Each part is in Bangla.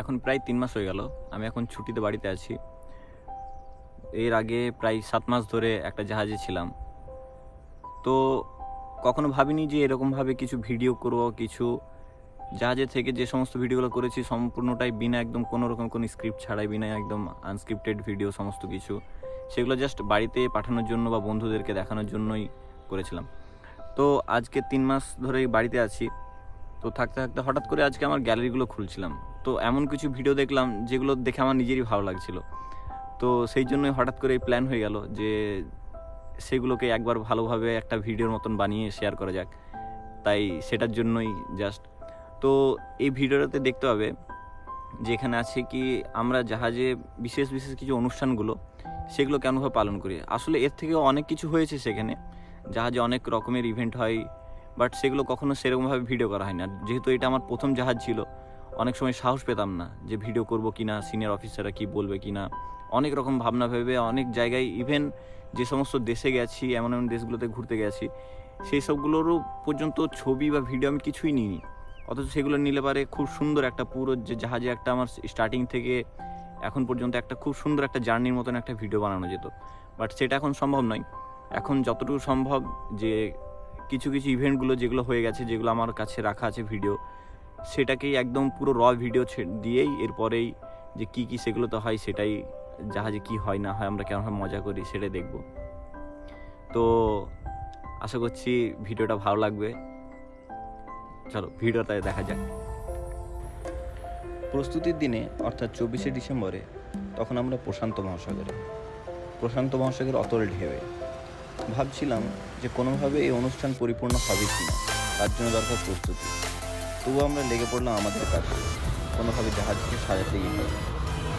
এখন প্রায় তিন মাস হয়ে গেল। আমি এখন ছুটিতে বাড়িতে আছি। এর আগে প্রায় সাত মাস ধরে একটা জাহাজে ছিলাম। তো কখনো ভাবিনি যে এরকমভাবে কিছু ভিডিও করব, কিছু জাহাজে থেকে যে সমস্ত ভিডিওগুলো করেছি সম্পূর্ণটাই বিনা একদম কোনো রকম কোনো স্ক্রিপ্ট ছাড়াই, বিনা একদম আনস্ক্রিপ্টেড ভিডিও সমস্ত কিছু। সেগুলো জাস্ট বাড়িতে পাঠানোর জন্য বা বন্ধুদেরকে দেখানোর জন্যই করেছিলাম। তো আজকে তিন মাস ধরেই বাড়িতে আছি। তো থাকতে থাকতে হঠাৎ করে আজকে আমার গ্যালারিগুলো খুলছিলাম। তো এমন কিছু ভিডিও দেখলাম যেগুলো দেখে আমার নিজেরই ভালো লাগছিল। তো সেই জন্যই হঠাৎ করে এই প্ল্যান হয়ে গেল যে সেগুলোকে একবার ভালোভাবে একটা ভিডিওর মতন বানিয়ে শেয়ার করা যাক। তাই সেটার জন্যই জাস্ট তো এই ভিডিওটাতে দেখতে হবে যেখানে আছে কি আমরা জাহাজে বিশেষ বিশেষ কিছু অনুষ্ঠানগুলো সেগুলো কেমনভাবে পালন করি। আসলে এর থেকেও অনেক কিছু হয়েছে সেখানে। জাহাজে অনেক রকমের ইভেন্ট হয়। বাট সেগুলো কখনো সেরকমভাবে ভিডিও করা হয় না যেহেতু এটা আমার প্রথম জাহাজ ছিল, অনেক সময় সাহস পেতাম না যে ভিডিও করব কি না সিনিয়র অফিসাররা কি বলবে কি না অনেক রকম ভাবনা ভেবে, অনেক জায়গায় ইভেন যে সমস্ত দেশে গেছি, এমন এমন দেশগুলোতে ঘুরতে গেছি, সেই সবগুলোরও পর্যন্ত ছবি বা ভিডিও আমি কিছুই নিইনি। অথচ সেগুলো নিলে পারে খুব সুন্দর একটা পুরো যে জাহাজে একটা আমার স্টার্টিং থেকে এখন পর্যন্ত একটা খুব সুন্দর একটা জার্নির মতন একটা ভিডিও বানানো যেত। বাট সেটা এখন সম্ভব নয়। এখন যতটুকু সম্ভব যে কিছু কিছু ইভেন্টগুলো যেগুলো হয়ে গেছে, যেগুলো আমার কাছে রাখা আছে ভিডিও সেটাকেই একদম পুরো র ভিডিও দিয়েই এরপরেই যে কি কি সেগুলো তো হয়, সেটাই জাহাজে কি হয়, না হয়, আমরা কেমন মজা করি সেটাই দেখব। তো আশা করছি ভিডিওটা ভালো লাগবে। চলো ভিডিওটা দেখা যাক। প্রস্তুতির দিনে, অর্থাৎ চব্বিশে ডিসেম্বরে, তখন আমরা প্রশান্ত মহাসাগরে। প্রশান্ত মহাসাগর অতল ঢেউয়ে। ভাবছিলাম যে কোনোভাবে এই অনুষ্ঠান পরিপূর্ণ হবে কি না তার জন্য দরকার প্রস্তুতি। তবু আমরা লেগে পড়লাম আমাদের কাছে কোনোভাবে জাহাজকে সাজাতেই হবে।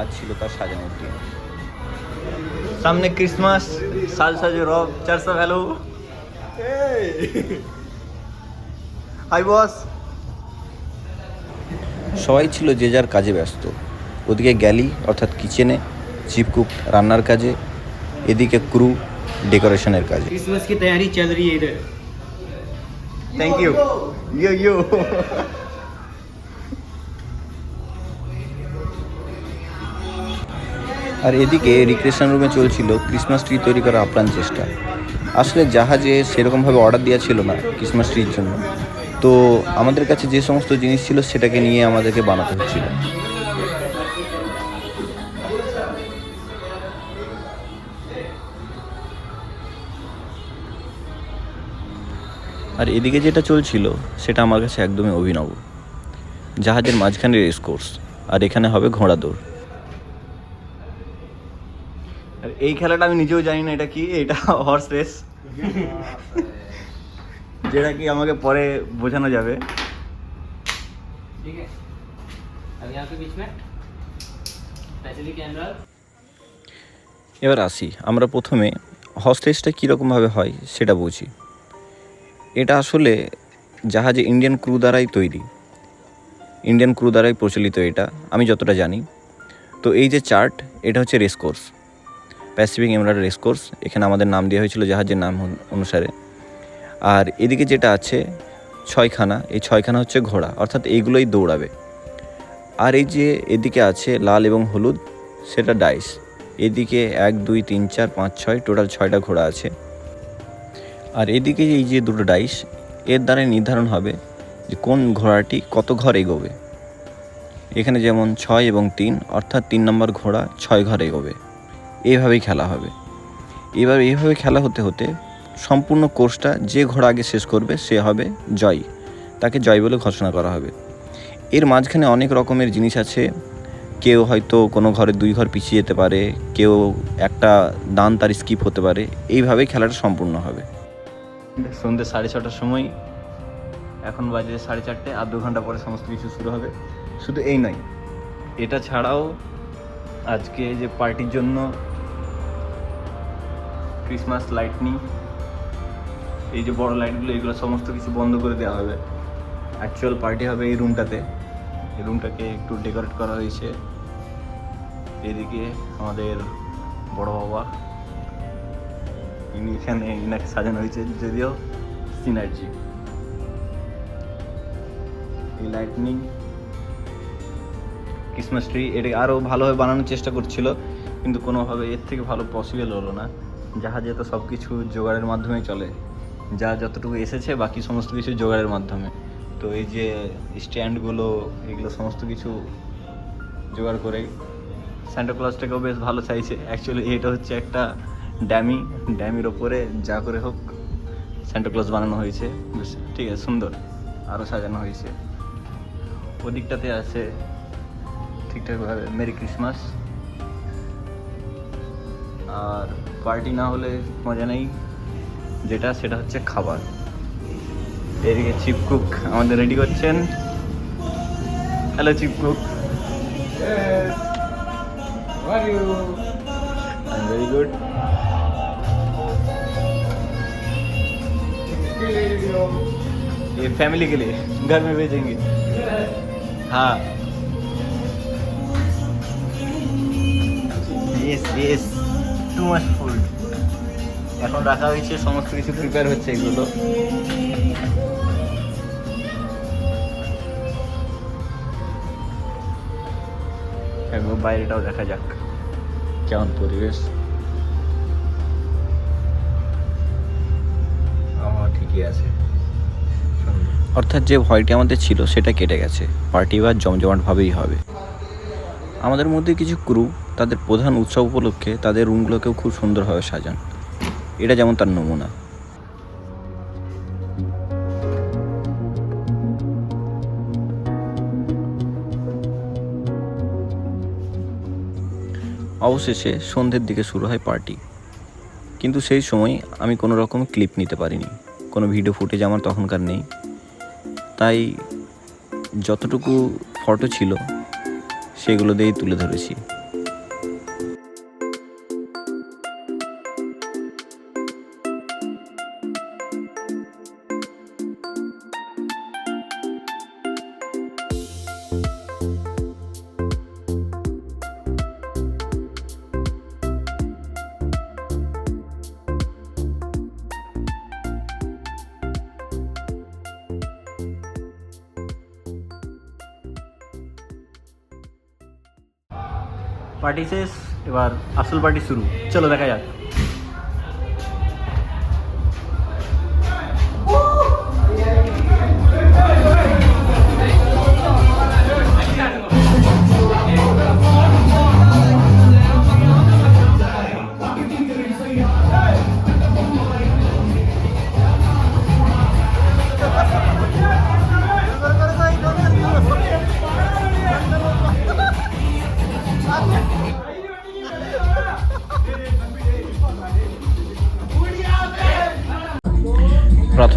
আজ ছিল তার সাজানোর দিন। সামনে ক্রিসমাস সাজ সাজে রব চারশো ভ্যালু হাই বস সবাই ছিল যে যার কাজে ব্যস্ত। ওদিকে গ্যালি অর্থাৎ কিচেনে চিপকুক রান্নার কাজে এদিকে ক্রু ডেকোরেশনের কাজে क्रिसमस की तैयारी चल रही है इधर থ্যাংক ইউ ইউ ইউ আর এদিকে রিক্রিয়েশন রুমে চলছিল ক্রিসমাস ট্রি তৈরি করার আপ্রাণ চেষ্টা আসলে জাহাজে সেরকমভাবে অর্ডার দেওয়া ছিল না ক্রিসমাস ট্রির জন্য তো আমাদের কাছে যে সমস্ত জিনিস ছিল সেটাকে নিয়ে আমাদেরকে বানাতে হচ্ছিল আর এদিকে যেটা চলছিল সেটা আমার কাছে একদমই অভিনব। জাহাজের মাঝখানে রেস কোর্স আর এখানে হবে ঘোড়া দৌড়। আর এই খেলাটা আমি নিজেও জানি না এটা কি এটা হর্স রেস যেটা কি আমাকে পরে বোঝানো যাবে। এবার আসি আমরা প্রথমে হর্স রেসটা কীরকমভাবে হয় সেটা বুঝি। এটা আসলে জাহাজে ইন্ডিয়ান ক্রু দ্বারাই তৈরি। ইন্ডিয়ান ক্রু দ্বারাই প্রচলিত এটা, আমি যতটা জানি। তো এই যে চার্ট, এটা হচ্ছে race course Pacific emerald race course এখানে আমাদের নাম দেওয়া হয়েছিল জাহাজের নাম অনুসারে। আর এদিকে যেটা আছে, ছয়খানা, এই ছয়খানা হচ্ছে ঘোড়া, অর্থাৎ এইগুলোই দৌড়াবে। আর এই যে এদিকে আছে লাল এবং হলুদ, সেটা ডাইস এদিকে এক, দুই, তিন, চার, পাঁচ, ছয় টোটাল ছয়টা ঘোড়া আছে। আর এদিকে এই যে দুটো ডাইস, এর দ্বারাই নির্ধারণ হবে যে কোন ঘোড়াটি কত ঘর এগোবে। এখানে যেমন ছয় এবং তিন, অর্থাৎ তিন নম্বর ঘোড়া ছয় ঘর এগোবে। এইভাবেই খেলা হবে। এবার এইভাবে খেলা হতে হতে সম্পূর্ণ কোর্সটা যে ঘোড়া আগে শেষ করবে সে হবে জয়। তাকে জয় বলে ঘোষণা করা হবে। এর মাঝখানে অনেক রকমের জিনিস আছে। কেউ হয়তো কোনো ঘরে দুই ঘর পিছিয়ে যেতে পারে, কেউ একটা দান তার স্কিপ হতে পারে। এইভাবেই খেলাটা সম্পূর্ণ হবে। সন্ধ্যে সাড়ে ছটার সময়। এখন বাজে সাড়ে চারটে, আর দু ঘণ্টা পরে সমস্ত কিছু শুরু হবে। শুধু এই নয়, এটা ছাড়াও আজকে যে পার্টির জন্য ক্রিসমাস লাইটনিং এই যে বড় লাইটগুলো এগুলো সমস্ত কিছু বন্ধ করে দেওয়া হবে। অ্যাকচুয়াল পার্টি হবে এই রুমটাতে এই রুমটাকে একটু ডেকোরেট করা হয়েছে। এদিকে আমাদের বড় বাবা ইনি এখানে, ইনাকে সাজানো হয়েছে যদিও সিনার্জি। এই লাইটনিং ক্রিসমাস ট্রি এটা আরও ভালোভাবে বানানোর চেষ্টা করছিল, কিন্তু কোনোভাবে এর থেকে ভালো পসিবল হলো না। জাহাজে তো সব কিছু জোগাড়ের মাধ্যমেই চলে। যা যতটুকু এসেছে, বাকি সমস্ত কিছু জোগাড়ের মাধ্যমে। তো এই যে স্ট্যান্ডগুলো, এগুলো সমস্ত কিছু জোগাড় করে স্যান্টা ক্লজটাকেও বেশ ভালো চাইছে। অ্যাকচুয়ালি এটা হচ্ছে একটা ড্যামি, ড্যামির ওপরে যা করে হোক ক্লজ বানানো হয়েছে। বেশ, ঠিক আছে, সুন্দর। আরও সাজানো হয়েছে। ওদিকটাতে আছে ঠিকঠাকভাবে মেরি ক্রিসমাস আর পার্টি না হলে মজা নেই। যেটা, সেটা হচ্ছে খাবার। এদিকে চিপ কুক আমাদের রেডি করছেন। Hello chief cook How are you? Very good ये फैमिली के लिए घर में भेजेंगे हाँ yes yes too much food এখন রাখা হয়েছে সমস্ত কিছু প্রিপেয়ার হচ্ছে এগুলো একবার বাইরেটাও দেখা যাক কেমন পরিবেশ অর্থাৎ যে ভয়টি আমাদের ছিল সেটা কেটে গেছে। পার্টি এবার জমজমাটভাবেই হবে। আমাদের মধ্যে কিছু ক্রু, তাদের প্রধান উৎসব উপলক্ষে তাদের রুমগুলোকেও খুব সুন্দরভাবে সাজান। এটা যেমন তার নমুনা। অবশেষে সন্ধ্যের দিকে শুরু হয় পার্টি। কিন্তু সেই সময় আমি কোনো রকম ক্লিপ নিতে পারিনি। কোনো ভিডিও ফুটেজ আমার তখনকার নেই। তাই যতটুকু ফটো ছিল সেগুলো দিয়েই তুলে ধরেছি। পার্টি শেষ এবার আসল পার্টি শুরু চলো দেখা যাক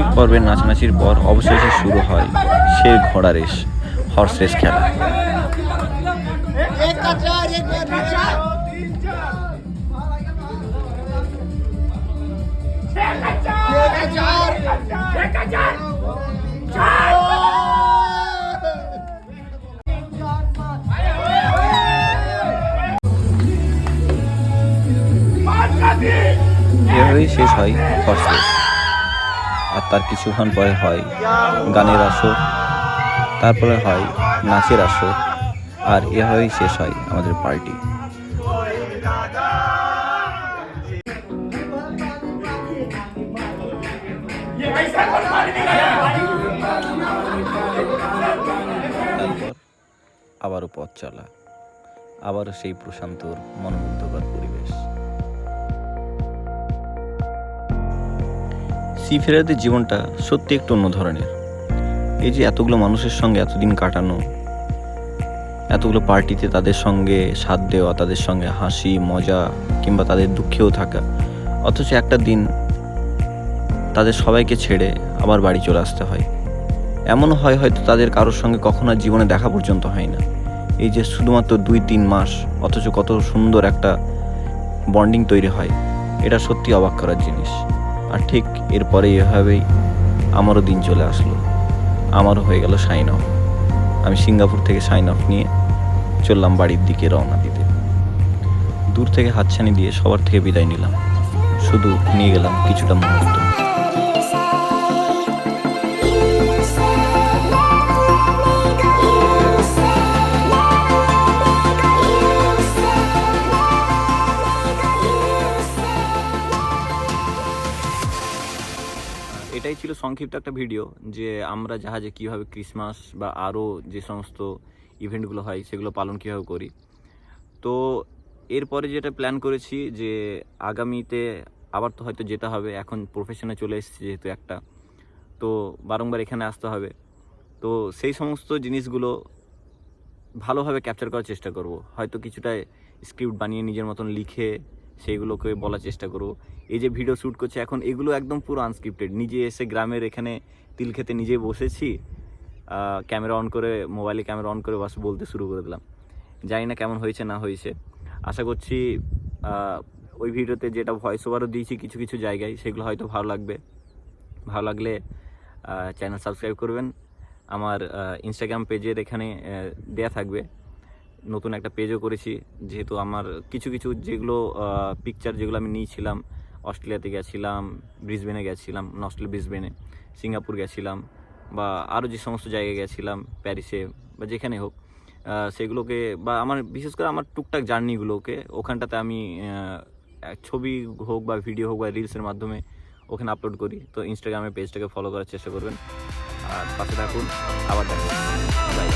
প্রাথমিক পর্বের নাচানাচির পর অবশেষে শুরু হয় সে ঘোড়া রেস হর্স রেস খেলা। এভাবেই শেষ হয় হর্স রেস তার কিছুক্ষণ পরে হয় গানের আসর, তারপরে হয় নাচের আসর, আর এভাবেই শেষ হয় আমাদের পার্টি। আবারও পথ চলা, আবারও সেই প্রশান্তর মনোমুগ্ধকর পরিবেশ। সি জীবনটা সত্যি একটু অন্য ধরনের। এই যে এতগুলো মানুষের সঙ্গে এতদিন কাটানো, এতগুলো পার্টিতে তাদের সঙ্গে সাথ দেওয়া, তাদের সঙ্গে হাসি, মজা কিংবা তাদের দুঃখেও থাকা, অথচ একটা দিন তাদের সবাইকে ছেড়ে আবার বাড়ি চলে আসতে হয়। এমন হয় হয়তো তাদের কারোর সঙ্গে কখনো জীবনে দেখা পর্যন্ত হয় না। এই যে শুধুমাত্র দুই তিন মাস, অথচ কত সুন্দর একটা বন্ডিং তৈরি হয়, এটা সত্যি অবাক করার জিনিস। আর ঠিক এরপরে এভাবেই আমারও দিন চলে আসলো। আমারও হয়ে গেল সাইন অফ আমি সিঙ্গাপুর থেকে সাইন অফ নিয়ে চললাম বাড়ির দিকে রওনা দিতে। দূর থেকে হাতছানি দিয়ে সবার থেকে বিদায় নিলাম। শুধু নিয়ে গেলাম কিছুটা মুহূর্ত। সংক্ষিপ্ত একটা ভিডিও যে আমরা জাহাজে কীভাবে ক্রিসমাস বা আরও যে সমস্ত ইভেন্টগুলো হয় সেগুলো পালন কীভাবে করি। তো এরপরে যেটা প্ল্যান করেছি যে আগামীতে আবার তো হয়তো যেতে হবে, এখন প্রফেশনে চলে এসেছি যেহেতু একটা, তো বারংবার এখানে আসতে হবে। তো সেই সমস্ত জিনিসগুলো ভালোভাবে ক্যাপচার করার চেষ্টা করব। হয়তো কিছুটা স্ক্রিপ্ট বানিয়ে নিজের মতন লিখে সেইগুলোকে বলার চেষ্টা করব। এই যে ভিডিও শ্যুট করছে, এখন এগুলো একদম পুরো আনস্ক্রিপ্টেড নিজে এসে গ্রামের এখানে তিল খেতে নিজে বসেছি ক্যামেরা অন করে মোবাইলে ক্যামেরা অন করে বাস বলতে শুরু করে দিলাম। জানি না কেমন হয়েছে, না হয়েছে। আশা করছি ওই ভিডিওতে যেটা ভয়েস ওভারও দিয়েছি কিছু কিছু জায়গায়, সেগুলো হয়তো ভালো লাগবে। ভালো লাগলে চ্যানেল সাবস্ক্রাইব করবেন। আমার ইনস্টাগ্রাম পেজের এখানে দেয়া থাকবে। নতুন একটা পেজও করেছি, যেহেতু আমার কিছু কিছু যেগুলো পিকচার যেগুলো আমি নিয়েছিলাম, অস্ট্রেলিয়াতে গেছিলাম, ব্রিসবেনে গেছিলাম অস্ট্রেলিয়া ব্রিসবেনে, সিঙ্গাপুর গেছিলাম, বা আরও যে সমস্ত জায়গায় গেছিলাম, প্যারিসে, বা যেখানে হোক সেগুলোকে, বা আমার, বিশেষ করে আমার টুকটাক জার্নিগুলোকে, ওখানটাতে আমি ছবি হোক বা ভিডিও হোক বা রিলসের মাধ্যমে ওখানে আপলোড করি। তো ইনস্টাগ্রামে পেজটাকে ফলো করার চেষ্টা করবেন। আর পাশে থাকুন, আবার দেখা বাই